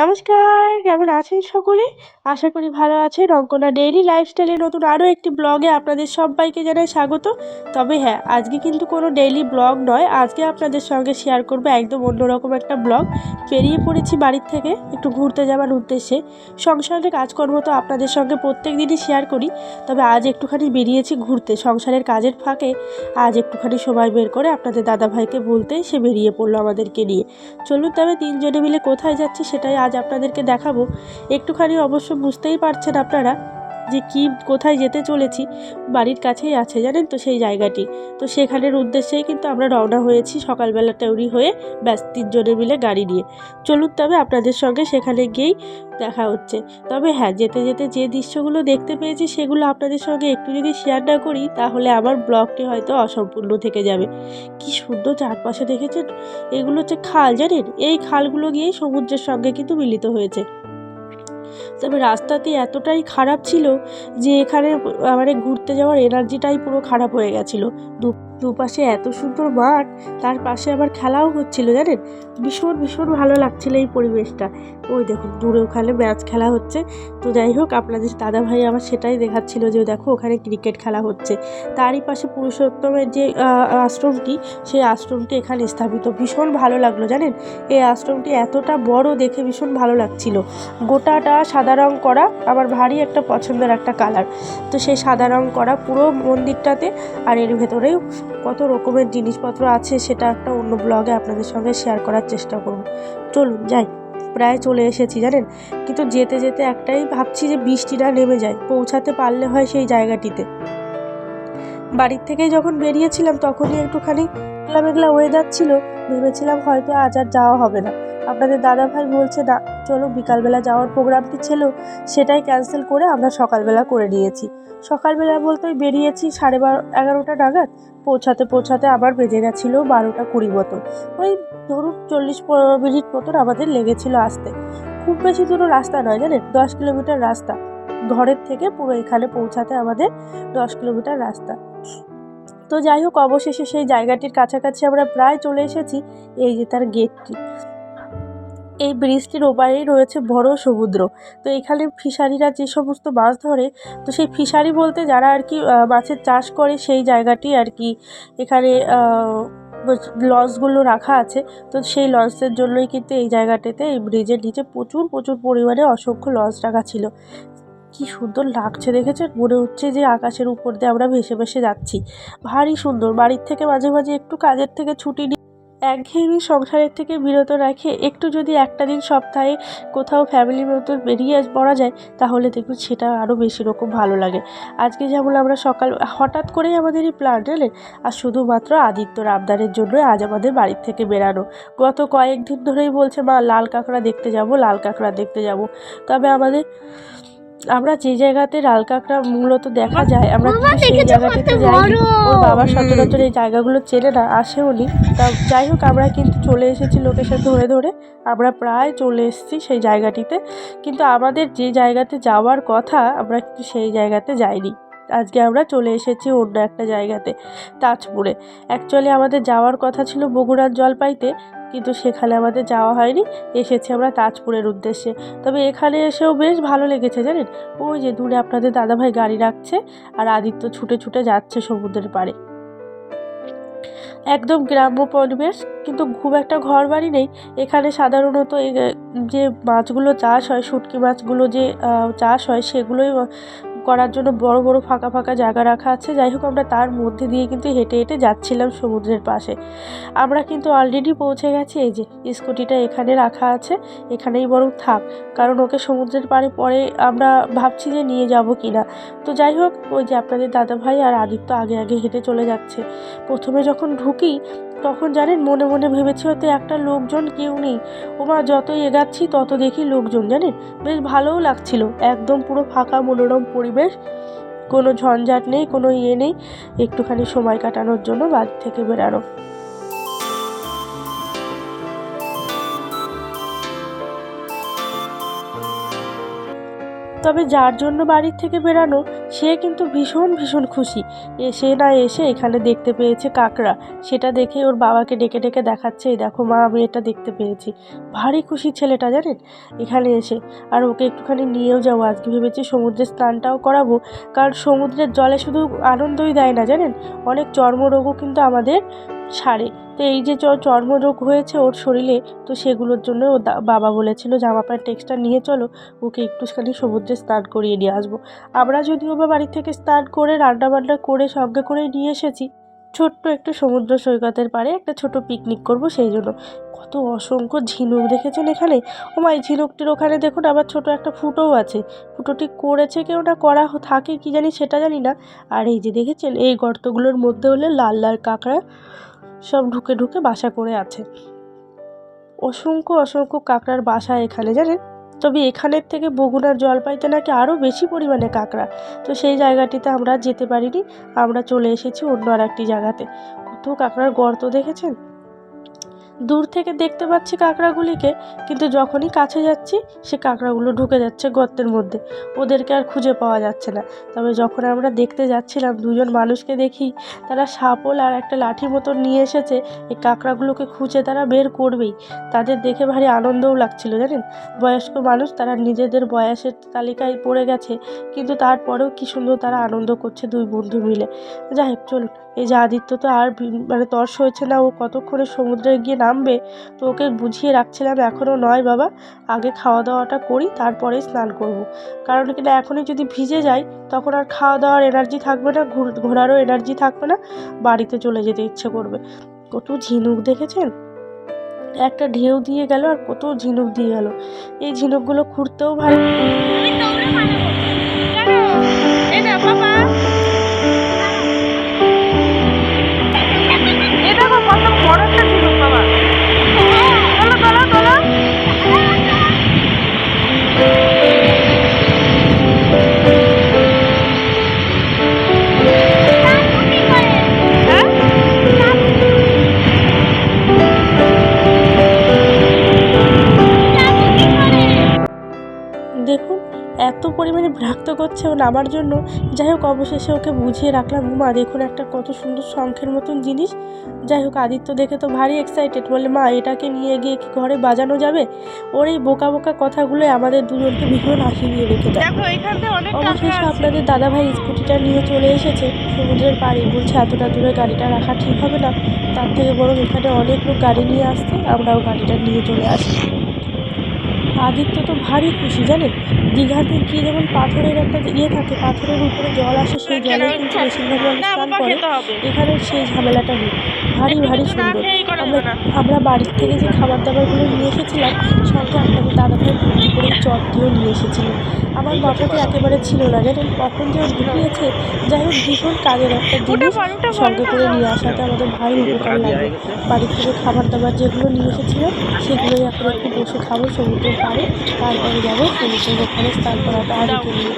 নমস্কার, কেমন আছেন সকলে? আশা করি ভালো আছেন। অঙ্কনা ডেইলি লাইফস্টাইলের নতুন আরও একটি ব্লগে আপনাদের সবাইকে জানাই স্বাগত। তবে হ্যাঁ আজকে কিন্তু কোনো ডেইলি ব্লগ নয়। আজকে আপনাদের সঙ্গে শেয়ার করব একদম অন্যরকম একটা ব্লগ বেরিয়ে পড়েছি বাড়ির থেকে, একটু ঘুরতে যাওয়ার উদ্দেশ্যে। সংসারের কাজকর্ম তো আপনাদের সঙ্গে প্রত্যেক দিনই শেয়ার করি। তবে আজ একটুখানি বেরিয়েছি ঘুরতে। সংসারের কাজের ফাঁকে আজ একটুখানি সময় বের করে আপনাদের দাদাভাইকে বলতে সে বেরিয়ে পড়ল আমাদেরকে নিয়ে। চলুন তবে তিনজনে মিলে কোথায় যাচ্ছি সেটাই আজ আপনাদেরকে দেখাবো। একটুখানি অবশ্য বুঝতেই পারছেন আপনারা যে কি কোথায় যেতে চলেছি, বাড়ির কাছেই আছে, জানেন তো সেই জায়গাটি। তো সেখানের উদ্দেশ্যেই কিন্তু আমরা রওনা হয়েছি সকালবেলা তৈরি হয়ে ব্যাস তিনজনে মিলে গাড়ি নিয়ে। চলুন তবে আপনাদের সঙ্গে সেখানে গিয়েই দেখা হচ্ছে। তবে হ্যাঁ যেতে যেতে যে দৃশ্যগুলো দেখতে পেয়েছি সেগুলো আপনাদের সঙ্গে একটু যদি শেয়ার না করি, তাহলে আমার ব্লগটি হয়তো অসম্পূর্ণ থেকে যাবে। কি সুন্দর চারপাশে দেখেছেন? এগুলো হচ্ছে খাল, জানেন? এই খালগুলো গিয়েই সমুদ্রের সঙ্গে কিন্তু মিলিত হয়েছে। তবে রাস্তাটি এতটাই খারাপ ছিল যে এখানে মানে ঘুরতে যাওয়ার এনার্জিটাই পুরো খারাপ হয়ে গেছিল। দু দুপাশে এত সুন্দর মাঠ, তার পাশে আবার খেলাও হচ্ছিল, জানেন? ভীষণ ভীষণ ভালো লাগছিল এই পরিবেশটা। ওই দেখুন, দূরে ওখানে ম্যাচ খেলা হচ্ছে। তো যাই হোক, আপনাদের দাদা ভাই আমার সেটাই দেখাচ্ছিল যে, দেখো, ওখানে ক্রিকেট খেলা হচ্ছে। তারই পাশে পুরুষোত্তমের যে আশ্রমটি, সেই আশ্রমটি এখানে স্থাপিত। ভীষণ ভালো লাগল, জানেন? এই আশ্রমটি এতটা বড় দেখে ভীষণ ভালো লাগছিল। গোটাটা সাদা রং করা আমার ভারী একটা পছন্দের একটা কালার। তো সেই সাদা রং করা পুরো মন্দিরটাতে, আর এর ভেতরেও কত রকমের জিনিসপত্র আছে সেটা একটা অন্য ব্লগে আপনাদের সঙ্গে শেয়ার করার চেষ্টা করব। চলুন, যাই। প্রায় চলে এসেছি, জানেন? কিন্তু যেতে যেতে একটাই ভাবছি যে বৃষ্টিটা নেমে যায়, পৌঁছাতে পারলে হয় সেই জায়গাটিতে। বাড়ির থেকে যখন বেরিয়েছিলাম, তখনই একটুখানি মেঘলা মেঘলা ওয়েদার ছিল। ভেবেছিলাম হয়তো আজ আর যাওয়া হবে না। আপনাদের দাদা ভাই বলছে, না চলো, বিকালবেলা যাওয়ার প্রোগ্রামটি ছিল সেটাই ক্যান্সেল করে আমরা সকালবেলা করে নিয়েছি। সকালবেলা বলতে বেরিয়েছি সাড়ে বারো, এগারোটা নাগাদ, পৌঁছাতে পৌঁছাতে আবার বেজে গেছিল বারোটা কুড়ি মতো ওই ধরুন চল্লিশ মিনিট মতন আমাদের লেগেছিল আসতে। খুব বেশি দূর রাস্তা নয় জানেন, দশ কিলোমিটার রাস্তা। ঘরের থেকে পুরো এখানে পৌঁছাতে আমাদের দশ কিলোমিটার রাস্তা। তো যাই হোক, অবশেষে সেই জায়গাটির কাছাকাছি আমরা প্রায় চলে এসেছি, এই যে তার গেটটি এই ব্রিজটির ওপারেই রয়েছে বড় সমুদ্র। তো এখানে ফিশারিরা যে সমস্ত মাছ ধরে, তো সেই ফিশারি বলতে যারা আর কি মাছের চাষ করে সেই জায়গাটি আর কি এখানে লঞ্চগুলো রাখা আছে। তো সেই লঞ্চের জন্যই কিন্তু এই জায়গাটিতে, এই ব্রিজের নিচে প্রচুর প্রচুর পরিমাণে অসংখ্য লঞ্চ রাখা ছিল। কি সুন্দর লাগছে দেখেছেন মনে হচ্ছে যে আকাশের উপর দিয়ে আমরা ভেসে ভেসে যাচ্ছি। ভারী সুন্দর। বাড়ির থেকে মাঝে মাঝে একটু কাজের থেকে ছুটি একঘেয়েমি সংসারের থেকে বিরত রাখে, একটু যদি একটা দিন সপ্তাহে কোথাও ফ্যামিলির মতো বেরিয়ে পড়া যায়, তাহলে দেখুন সেটা আরও বেশি রকম ভালো লাগে। আজকে যেমন আমরা সকাল, হঠাৎ করেই আমাদের এই প্ল্যান এলেন আর শুধুমাত্র আদিত্য রাবদারের জন্যই আজ আমাদের বাড়ির থেকে বেরানো। গত কয়েকদিন ধরেই বলছে, মা, লাল কাঁকড়া দেখতে যাব, লাল কাঁকড়া দেখতে যাব। তবে আমাদের আমরা যে জায়গাতে লাল কাঁকড়া মূলত দেখা যায় আমরা সেই জায়গাটিতে যাই ওর বাবা সচরাচর এই জায়গাগুলো চেনে না আসেও নি। তা যাই হোক আমরা কিন্তু চলে এসেছি লোকেশন ধরে ধরে। আমরা প্রায় চলে এসেছি সেই জায়গাটিতে। কিন্তু আমাদের যে জায়গাতে যাওয়ার কথা আমরা কিন্তু সেই জায়গাতে যাইনি। আজকে আমরা চলে এসেছি অন্য একটা জায়গাতে তাজপুরে। অ্যাকচুয়ালি আমাদের যাওয়ার কথা ছিল বগুড়ার জলপাইতে। কিন্তু সেখানে আমাদের যাওয়া হয়নি। এসেছি আমরা তাজপুরের উদ্দেশ্যে। তবে এখানে এসেও বেশ ভালো লেগেছে জানেন? ওই যে দূরে আপনাদের দাদাভাই গাড়ি রাখছে আর আদিত্য ছুটে ছুটে যাচ্ছে সমুদ্রের পাড়ে। একদম গ্রাম্য পরিবেশ, কিন্তু খুব একটা ঘর বাড়ি নেই। এখানে সাধারণত যে মাছগুলো চাষ হয়, শুটকি মাছগুলো যে চাষ হয়, সেগুলোই করার জন্য বড় বড় ফাঁকা ফাঁকা জায়গা রাখা আছে। যাই হোক, আমরা তার মধ্যে দিয়ে কিন্তু হেঁটে হেঁটে যাচ্ছিলাম সমুদ্রের পাশে। আমরা কিন্তু অলরেডি পৌঁছে গেছি। এই যে, স্কুটিটা এখানে রাখা আছে। এখানেই বরং থাক। কারণ ওকে সমুদ্রের পাড়ে পরে আমরা ভাবছি যে নিয়ে যাব কি না তো যাই হোক, ওই যে আপনাদের দাদা ভাই আর আদিত্য আগে আগে হেঁটে চলে যাচ্ছে। প্রথমে যখন ঢুকি তখন জানেন, মনে মনে ভেবেছি হয়তো একটা লোকজন কেউ নেই। ওমা, যতই এগাচ্ছি, তত দেখি লোকজন, জানেন? বেশ ভালোও লাগছিল। একদম পুরো ফাঁকা, মনোরম পরিবেশ। কোনো ঝঞ্ঝাট নেই, কোনো ইয়ে নেই। একটুখানি সময় কাটানোর জন্য বাড়ি থেকে বেরানো। তবে যার জন্য বাড়ির থেকে বেরানো সে কিন্তু ভীষণ ভীষণ খুশি। সে না এসে এখানে দেখতে পেয়েছে কাকড়া। সেটা দেখে ওর বাবাকে ডেকে ডেকে দেখাচ্ছে দেখো মা, আমি এটা দেখতে পেয়েছি। ভারী খুশি ছেলেটা, জানেন? এখানে এসে। আর ওকে একটুখানি নিয়েও যাব। আজকে ভেবেছি সমুদ্রে স্নানটাও করাবো। কারণ সমুদ্রের জলে শুধু আনন্দই দেয় না, জানেন? অনেক চর্মরোগও কিন্তু আমাদের সারে তো এই যে চর্মরোগ হয়েছে ওর শরীরে, তো সেগুলোর জন্য ও বাবা বলেছিল জামা প্যান্ট টেক্সটা নিয়ে চলো, ওকে একটুখানি সমুদ্রে স্নান করিয়ে নিয়ে আসব। আমরা যদিও বা বাড়ি থেকে স্নান করে রান্না বান্না করে, সঙ্গে করে নিয়ে এসেছি, ছোট্ট একটু সমুদ্র সৈকতের পাড়ে একটা ছোট পিকনিক করব সেই জন্য। কত অসংখ্য ঝিনুক দেখেছেন এখানে? ও মা, এই ঝিনুকটির ওখানে দেখুন, আবার ছোট একটা ফুটোও আছে। ফুটোটি করেছে কেউ না, করা থাকে কি জানি সেটা জানি না। আর এই যে দেখেছেন, এই গর্তগুলোর মধ্যে হলে লাল লাল কাঁকড়া সব ঢুকে ঢুকে বাসা করে আছে। অসংখ্য অসংখ্য কাঁকড়ার বাসা এখানে, জানেন? তবে এখানের থেকে বগুড়ার জলপাইতে নাকি আরও বেশি পরিমাণে কাঁকড়া। তো সেই জায়গাটিতে আমরা যেতে পারিনি, আমরা চলে এসেছি অন্য আর একটি জায়গাতে। কত কাঁকড়ার গর্ত দেখেছেন? দূর থেকে দেখতে পাচ্ছি কাঁকড়াগুলিকে, কিন্তু যখনই কাছে যাচ্ছি, সে কাঁকড়াগুলো ঢুকে যাচ্ছে গর্তের মধ্যে। ওদেরকে আর খুঁজে পাওয়া যাচ্ছে না। তবে যখন আমরা দেখতে যাচ্ছিলাম, দুজন মানুষকে দেখি, তারা সাপল আর একটা লাঠি মতো নিয়ে এসেছে। এই কাঁকড়াগুলোকে খুঁজে তারা বের করবেই। তাদের দেখে ভারী আনন্দও লাগছিল, জানেন? বয়স্ক মানুষ, তারা নিজেদের বয়সের তালিকায় পড়ে গেছে, কিন্তু তারপরেও কি সুন্দর তারা আনন্দ করছে দুই বন্ধু মিলে। যাই হোক, চলুন। এই যে আদিত্য তো আর মানে তর্স হয়েছে না, ও কতক্ষণে সমুদ্রে গিয়ে নামবে? তো ওকে বুঝিয়ে রাখছিলাম এখনও নয় বাবা। আগে খাওয়া দাওয়াটা করি, তারপরেই স্নান করব। কারণ কিনা এখনই যদি ভিজে যাই, তখন আর খাওয়া দাওয়ার এনার্জি থাকবে না, ঘুর- ঘোরারও এনার্জি থাকবে না, বাড়িতে চলে যেতে ইচ্ছে করবে। কত ঝিনুক দেখেছেন? একটা ঢেউ দিয়ে গেল আর কত ঝিনুক দিয়ে গেল। এই ঝিনুকগুলো খুঁড়তেও ভালো দেখুন এত পরিমাণে বিরক্ত করছে ও নামার জন্য। যাই হোক, অবশেষে ওকে বুঝিয়ে রাখলাম। মা দেখুন একটা কত সুন্দর শঙ্খের মতন জিনিস। যাই হোক আদিত্য দেখে তো ভারী এক্সাইটেড বলে মা এটাকে নিয়ে গিয়ে কি ঘরে বাজানো যাবে? ওর এই বোকা বোকা কথাগুলো আমাদের দুজনকে ভীষণ হাসি দিয়ে। রেখে দেয় অবশেষে আপনাদের দাদাভাই স্কুটিটা নিয়ে চলে এসেছে সমুদ্রের পাড়ে। বলছে এতটা দূরে গাড়িটা রাখা ঠিক হবে না। তার থেকে বরং এখানে অনেক লোক গাড়ি নিয়ে আসছে আমরাও গাড়িটা নিয়ে চলে আসি। আদিত্য তো ভারী খুশি জানেন? দীঘাতে গিয়ে যেমন পাথরের একটা ইয়ে থাকে পাথরের উপরে জল আসে সেই জলে কিন্তু বেশিরভাগ মানুষ স্নান করে। এখানে সেই ঝামেলাটা নেই। ভারী ভারী সুন্দর। আমরা আমরা বাড়ির থেকে যে খাবার দাবারগুলো নিয়ে এসেছিলাম সঙ্গে আপনাদের দাদাভাই ভর্তি করে চটটিও নিয়ে এসেছিলেন আমার মাথাতে একেবারে ছিল না। জানেন কখন যে ঢুকিয়েছে যাই হোক ভীষণ কাজের একটা জিনিস সঙ্গে করে। নিয়ে আসাতে আমাদের ভারী উপকার লাগে। বাড়ির থেকে খাবার দাবার যেগুলো নিয়ে এসেছিলাম সেগুলোই এখন একটু বসে খাব সমুদ্রের পাড়ে। তারপরে যাব সমুদ্রের ওখানে স্নান করাটা আদিকে নিয়ে।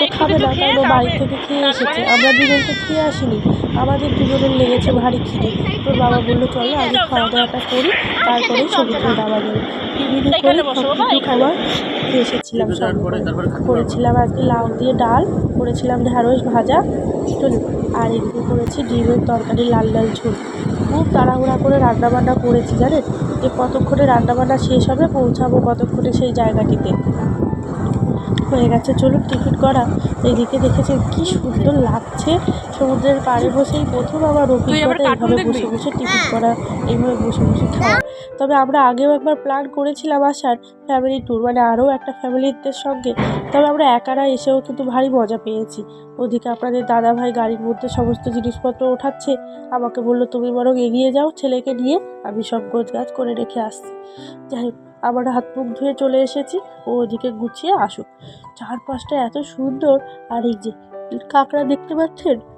তো খাবে না কারণ ও বাড়ি থেকে খেয়ে এসেছে। আমরা দুজন তো খেয়ে আসিনি। আমাদের দুজনের লেগেছে ভারী খিদে। তোর বাবা বলল চলো আগে খাওয়া দাওয়াটা করি তারপরেই সমুদ্রে নামা যাবে টিভিতে করে এখানে বসো সব কিছু খাবার খেয়ে এসেছিলাম। করেছিলাম আজকে লাউ দিয়ে ডাল করেছিলাম ঢ্যাঁড়স ভাজা চলুন আর এদিকে করেছি ডিমের তরকারি লাল লাল ঝোল। খুব তাড়াহুড়া করে রান্নাবান্না করেছি জানেন যে কতক্ষণে রান্নাবান্না শেষ হবে পৌঁছাবো কতক্ষণে সেই জায়গাটিতে। হয়ে গেছে। চলুন টিকিট করা। এদিকে দেখেছেন কি সুন্দর লাগছে। সমুদ্রের পাড়ে বসেই প্রথম আবার অভিজ্ঞতা এইভাবে বসে বসে টিকিট করা এইভাবে বসে বসে খাওয়া। তবে আমরা আগেও একবার প্ল্যান করেছিলাম আসার ফ্যামিলি ট্যুর মানে আরও একটা ফ্যামিলিদের সঙ্গে। তবে আমরা একারা এসেও কিন্তু ভারী মজা পেয়েছি। ওদিকে আপনাদের দাদা ভাই গাড়ির মধ্যে সমস্ত জিনিসপত্র ওঠাচ্ছে। আমাকে বলল, তুমি বরং এগিয়ে যাও, ছেলেকে নিয়ে আমি সব গোছ গাছ করে রেখে আসছি। যাই হোক হাত মুখ ধুয়ে চলে এসেছি। ও ওদিকে গুছিয়ে আসুক। চারপাশটা এত সুন্দর। আর এই যে কাঁকড়া দেখতে পাচ্ছেন?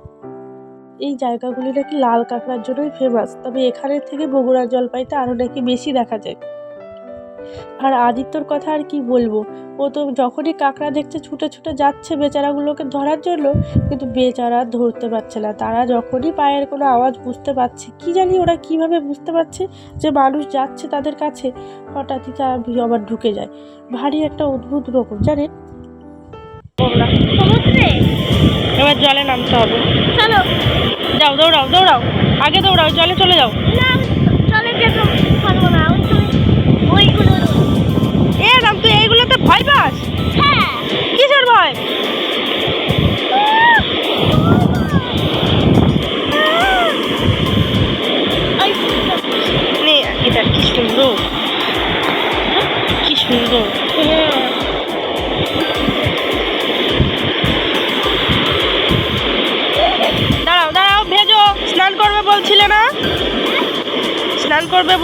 এই জায়গাগুলি নাকি লাল কাঁকড়ার জন্যই ফেমাস তবে এখানের থেকে বগুড়া জলপাইতে আরও নাকি বেশি দেখা যায়। আর আদিত্যর কথা আর কি বলব? ও তো যখনই কাঁকড়া দেখছে ছুটে ছুটে যাচ্ছে বেচারাগুলোকে ধরার জন্য কিন্তু বেচারা ধরতে পারছে না। তারা যখনই পায়ের কোনো আওয়াজ বুঝতে পারছে কি জানি ওরা কীভাবে বুঝতে পারছে যে মানুষ যাচ্ছে তাদের কাছে হঠাৎই তারা আবার ঢুকে যায়। ভারী একটা অদ্ভুত রকম জানেন? এবার জলে নামতে হবে। চলো। যাও দৌড়াও দৌড়াও আগে দৌড়াও চলে চলে যাও। এ রাম তুই এইগুলোতে ভয় পাস? হ্যাঁ। কিসের ভয়?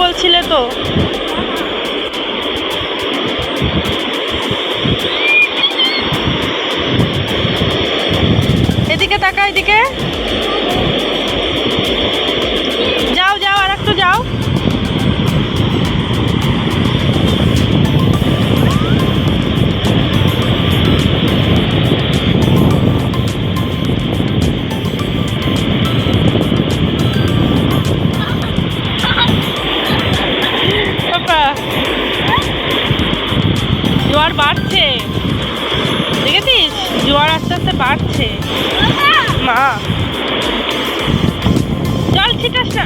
বলছিলে তো? এদিকে তাকা এদিকে। জোয়ার আস্তে আস্তে বাড়ছে। মা। জল ছিটাস না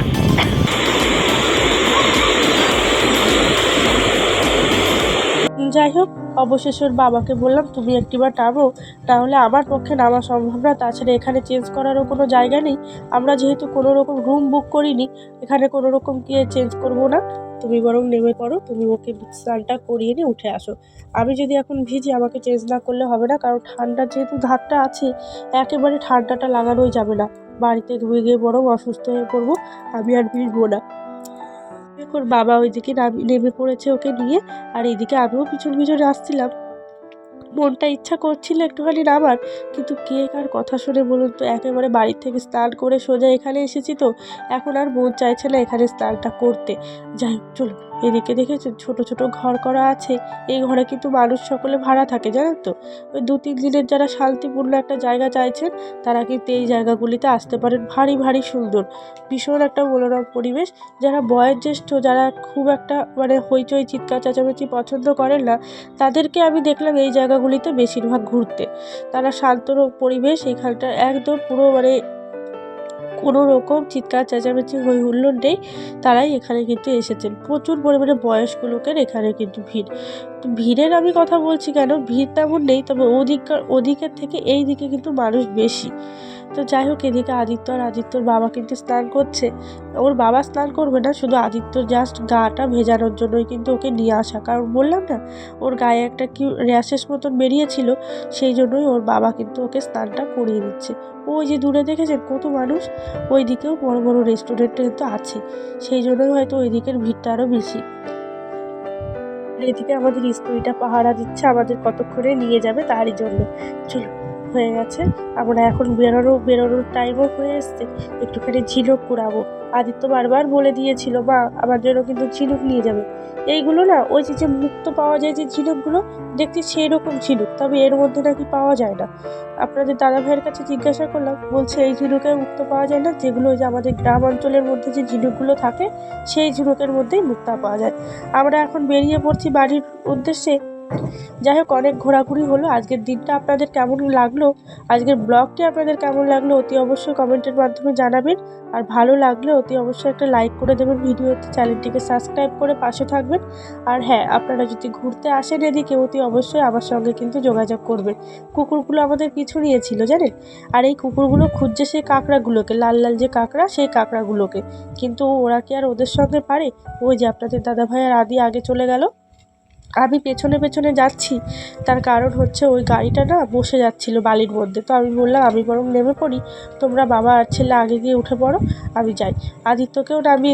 যাই হোক, অবশেষে ওর বাবাকে বললাম, তুমি একটিবার নামো, তাহলে আমার পক্ষে নামা সম্ভব না। তাছাড়া এখানে চেঞ্জ করারও কোনো জায়গা নেই। আমরা যেহেতু কোনো রকম রুম বুক করিনি, এখানে কোনো রকম গিয়ে চেঞ্জ করব না। তুমি বরং নেমে পড়ো, তুমি ওকে স্নানটা করিয়ে নিয়ে উঠে আসো। আমি যদি এখন ভিজি, আমাকে চেঞ্জ না করলে হবে না, কারণ ঠান্ডা যেহেতু ধারটা আছে, একেবারে ঠান্ডাটা লাগানোই যাবে না। বাড়িতে ধুয়ে গিয়ে বরং অসুস্থ হয়ে পড়ব, আমি আর ভিজবো না। এখন বাবা ওইদিকে নামি, নেমে পড়েছে ওকে নিয়ে, আর এইদিকে আমিও পিছন পিছনে আসছিলাম। মনটা ইচ্ছা করছিল একটুখানি নামার, কিন্তু কে কার কথা শুনে বলুন তো, একেবারে বাড়ির থেকে স্নান করে সোজা এখানে এসেছি তো, এখন আর মন চাইছে না এখানে স্নানটা করতে। যাই হোক চলো এদিকে দেখেছ ছোট ছোট ঘর করা আছে। এই ঘরে কিন্তু মানুষ সকলে ভাড়া থাকে, জানেন তো? ওই দু তিন দিনের যারা শান্তিপূর্ণ একটা জায়গা চাইছেন, তারা কিন্তু এই জায়গাগুলিতে আসতে পারেন। ভারী ভারী সুন্দর, ভীষণ একটা মনোরম পরিবেশ। যারা বয়োজ্যেষ্ঠ, যারা খুব একটা মানে হইচই, চিৎকার, চেঁচামেচি পছন্দ করেন না, তাদেরকে আমি দেখলাম এই জায়গাগুলিতে বেশিরভাগ ঘুরতে। তারা শান্ত পরিবেশ এখানটা একদম পুরো মানে কোনো রকম চিৎকার, চেঁচামেচি হই হুল্লোড় নেই। তারাই এখানে কিন্তু এসেছেন। প্রচুর পরিমাণে বয়স্ক লোকের এখানে কিন্তু ভিড়। ভিড়ের আমি কথা বলছি কেন? ভিড় তেমন নেই, তবে ওদিককার ওদিকের থেকে এই দিকে কিন্তু মানুষ বেশি। তো যাই হোক, এদিকে আদিত্য আর আদিত্যর বাবা কিন্তু স্নান করছে। ওর বাবা স্নান করবে না, শুধু আদিত্যর জাস্ট গাটা ভেজানোর জন্যই কিন্তু ওকে নিয়ে আসা। কারণ বললাম না, ওর গায়ে একটা কি র্যাশেস মতন বেরিয়েছিল, সেই জন্যই ওর বাবা কিন্তু ওকে স্নানটা করিয়ে দিচ্ছে। ওই যে দূরে দেখেছেন, কত মানুষ? ওই দিকেও বড় বড় রেস্টুরেন্ট কিন্তু আছে। সেই জন্যই হয়তো ওই দিকের ভিড়টা আরও বেশি। এদিকে আমাদের স্কুলটা পাহারা দিচ্ছে, আমাদের কতক্ষণে নিয়ে যাবে তারই জন্য। চলো হয়ে গেছে। আমরা এখন বেরোনো, বেরোনোর টাইমও হয়ে এসছে। একটুখানি ঝিনুক কুড়াবো। আদিত্য বারবার বলে দিয়েছিল, মা, আমার জন্য কিন্তু ঝিনুক নিয়ে যাবে। এইগুলো না, ওই যে যে মুক্ত পাওয়া যায় যে ঝিনুকগুলো দেখছি সেই রকম ঝিনুক, তবে এর মধ্যে নাকি পাওয়া যায় না। আপনাদের দাদা ভাইয়ের কাছে জিজ্ঞাসা করলাম, বলছে এই ঝিনুকের মুক্ত পাওয়া যায় না, যেগুলো যে আমাদের গ্রাম অঞ্চলের মধ্যে যে ঝিনুকগুলো থাকে, সেই ঝিনুকের মধ্যেই মুক্তা পাওয়া যায়। আমরা এখন বেরিয়ে পড়ছি বাড়ির উদ্দেশ্যে। যাই হোক, অনেক ঘোরাঘুরি হলো। আজকের দিনটা আপনাদের কেমন লাগল? আজকের ব্লগটি আপনাদের কেমন লাগল অতি অবশ্যই কমেন্টের মাধ্যমে জানাবেন। আর ভালো লাগলে অতি অবশ্যই একটা লাইক করে দেবেন ভিডিওতে। চ্যানেলটিকে সাবস্ক্রাইব করে পাশে থাকবেন। আর হ্যাঁ আপনারা যদি ঘুরতে আসেন এদিকে, অতি অবশ্যই আমার সঙ্গে কিন্তু যোগাযোগ করবেন। কুকুরগুলো আমাদের পিছু নিয়েছিল, জানেন? আর এই কুকুরগুলো খুঁজছে সেই কাঁকড়াগুলোকে, লাল লাল যে কাঁকড়া, সেই কাঁকড়াগুলোকে। কিন্তু ওরা কি আর ওদের সঙ্গে পারে? ওই যে আপনাদের দাদা ভাই আর আদি আগে চলে গেল। আমি পেছনে পেছনে যাচ্ছি। তার কারণ হচ্ছে ওই গাড়িটা না বসে যাচ্ছিল বালির মধ্যে। তো আমি বললাম, আমি বরং নেমে পড়ি। তোমরা বাবা আর ছেলে আগে গিয়ে উঠে পড়ো, আমি যাই। আদিত্যকেও নামিয়ে